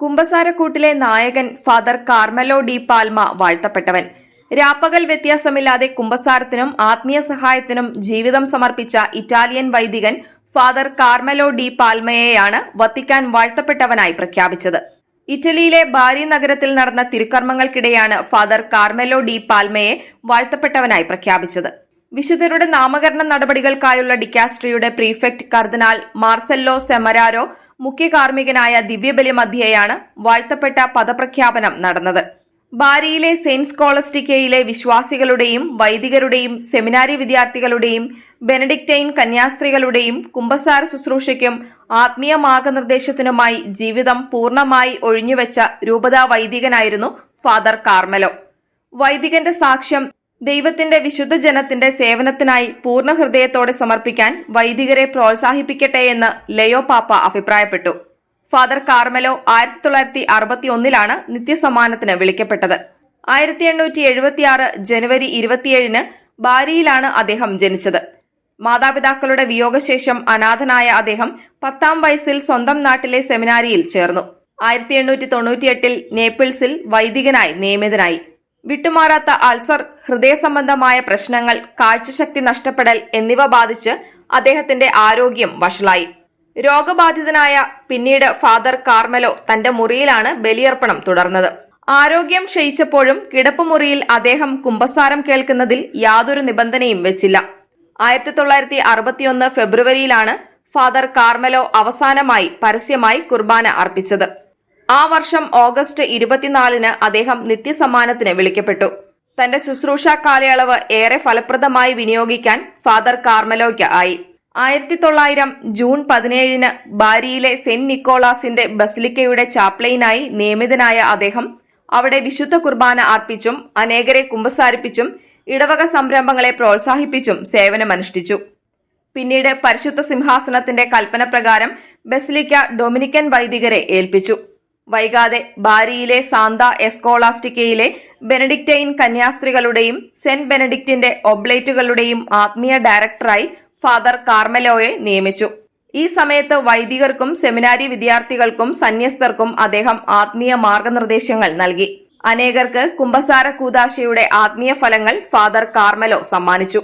കുമ്പസാരക്കൂട്ടിലെ നായകൻ father Carmelo De Palma വാഴ്ത്തപ്പെട്ടവൻ. രാപ്പകൽ വ്യത്യാസമില്ലാതെ കുമ്പസാരത്തിനും ആത്മീയ സഹായത്തിനും ജീവിതം സമർപ്പിച്ച ഇറ്റാലിയൻ വൈദികൻ ഫാദർ കാർമലോ ഡി പാൽമയെയാണ് വത്തിക്കാൻ വാഴ്ത്തപ്പെട്ടവനായി പ്രഖ്യാപിച്ചത്. ഇറ്റലിയിലെ ബാരി നഗരത്തിൽ നടന്ന തിരുക്കർമ്മങ്ങൾക്കിടെയാണ് ഫാദർ കാർമെലോ ഡി പാൽമയെ വാഴ്ത്തപ്പെട്ടവനായി പ്രഖ്യാപിച്ചത്. വിശുദ്ധരുടെ നാമകരണ നടപടികൾക്കായുള്ള ഡിക്കാസ്ട്രിയുടെ പ്രീഫെക്ട് കർദിനാൾ മാർസെല്ലോ സെമരാരോ മുഖ്യ കാർമ്മികനായ ദിവ്യബലി മധ്യയാണ് വാഴ്ത്തപ്പെട്ട പദപ്രഖ്യാപനം നടന്നത്. ബാരിയിലെ സെയിന്റ് സ്കോളസ്റ്റിക്കയിലെ വിശ്വാസികളുടെയും വൈദികരുടെയും സെമിനാരി വിദ്യാർത്ഥികളുടെയും ബെനഡിക്റ്റൈൻ കന്യാസ്ത്രീകളുടെയും കുംഭസാര ശുശ്രൂഷയ്ക്കും ആത്മീയ മാർഗനിർദ്ദേശത്തിനുമായി ജീവിതം പൂർണമായി ഒഴിഞ്ഞുവെച്ച രൂപതാ വൈദികനായിരുന്നു ഫാദർ കാർമലോ. വൈദികന്റെ സാക്ഷ്യം ദൈവത്തിന്റെ വിശുദ്ധ ജനത്തിന്റെ സേവനത്തിനായി പൂർണ ഹൃദയത്തോടെ സമർപ്പിക്കാൻ വൈദികരെ പ്രോത്സാഹിപ്പിക്കട്ടെ എന്ന് ലയോ പാപ്പ അഭിപ്രായപ്പെട്ടു. ഫാദർ കാർമലോ ആയിരത്തി തൊള്ളായിരത്തി അറുപത്തി ഒന്നിലാണ് നിത്യസമ്മാനത്തിന് വിളിക്കപ്പെട്ടത്. ആയിരത്തി എണ്ണൂറ്റി എഴുപത്തിയാറ് ജനുവരി ഇരുപത്തിയേഴിന് ബാരിയിലാണ് അദ്ദേഹം ജനിച്ചത്. മാതാപിതാക്കളുടെ വിയോഗശേഷം അനാഥനായ അദ്ദേഹം പത്താം വയസ്സിൽ സ്വന്തം നാട്ടിലെ സെമിനാരിയിൽ ചേർന്നു. ആയിരത്തി എണ്ണൂറ്റി തൊണ്ണൂറ്റിയെട്ടിൽ നേപ്പിൾസിൽ വൈദികനായി നിയമിതനായി. വിട്ടുമാറാത്ത അൾസർ ഹൃദയ സംബന്ധമായ പ്രശ്നങ്ങൾ കാഴ്ചശക്തി നഷ്ടപ്പെടൽ എന്നിവ ബാധിച്ച് അദ്ദേഹത്തിന്റെ ആരോഗ്യം വഷളായി. രോഗബാധിതനായ പിന്നീട് ഫാദർ കാർമലോ തന്റെ മുറിയിലാണ് ബലിയർപ്പണം തുടർന്നത്. ആരോഗ്യം ക്ഷയിച്ചപ്പോഴും കിടപ്പുമുറിയിൽ അദ്ദേഹം കുമ്പസാരം കേൾക്കുന്നതിൽ യാതൊരു നിബന്ധനയും വെച്ചില്ല. ആയിരത്തി തൊള്ളായിരത്തി അറുപത്തിയൊന്ന് ഫെബ്രുവരിയിലാണ് ഫാദർ കാർമലോ അവസാനമായി പരസ്യമായി കുർബാന അർപ്പിച്ചത്. ആ വർഷം ഓഗസ്റ്റ് ഇരുപത്തിനാലിന് അദ്ദേഹം നിത്യസമ്മാനത്തിന് വിളിക്കപ്പെട്ടു. തന്റെ ശുശ്രൂഷ കാലയളവ് ഏറെ ഫലപ്രദമായി വിനിയോഗിക്കാൻ ഫാദർ കാർമലോയ്ക്ക് ആയി. ആയിരത്തി തൊള്ളായിരം ജൂൺ പതിനേഴിന് ബാരിയിലെ സെന്റ് നിക്കോളാസിന്റെ ബസിലിക്കയുടെ ചാപ്ലൈനായി നിയമിതനായ അദ്ദേഹം അവിടെ വിശുദ്ധ കുർബാന അർപ്പിച്ചും അനേകരെ കുമ്പസാരിപ്പിച്ചും ഇടവക സംരംഭങ്ങളെ പ്രോത്സാഹിപ്പിച്ചും സേവനമനുഷ്ഠിച്ചു. പിന്നീട് പരിശുദ്ധ സിംഹാസനത്തിന്റെ കൽപ്പന പ്രകാരം ബസിലിക്ക ഡൊമിനിക്കൻ വൈദികരെ ഏൽപ്പിച്ചു. വൈകാതെ ബാരിയിലെ സാന്ത എസ്കോളാസ്റ്റിക്കയിലെ ബെനഡിക്റ്റൈൻ കന്യാസ്ത്രീകളുടെയും സെന്റ് ബെനഡിക്റ്റിന്റെ ഒബ്ലേറ്റുകളുടെയും ആത്മീയ ഡയറക്ടറായി ഫാദർ കാർമെലോയെ നിയമിച്ചു. ഈ സമയത്ത് വൈദികർക്കും സെമിനാരി വിദ്യാർത്ഥികൾക്കും സന്യസ്തർക്കും അദ്ദേഹം ആത്മീയ മാർഗനിർദ്ദേശങ്ങൾ നൽകി. അനേകർക്ക് കുംഭസാര കൂതാശയുടെ ആത്മീയ ഫലങ്ങൾ ഫാദർ കാർമെലോ സമ്മാനിച്ചു.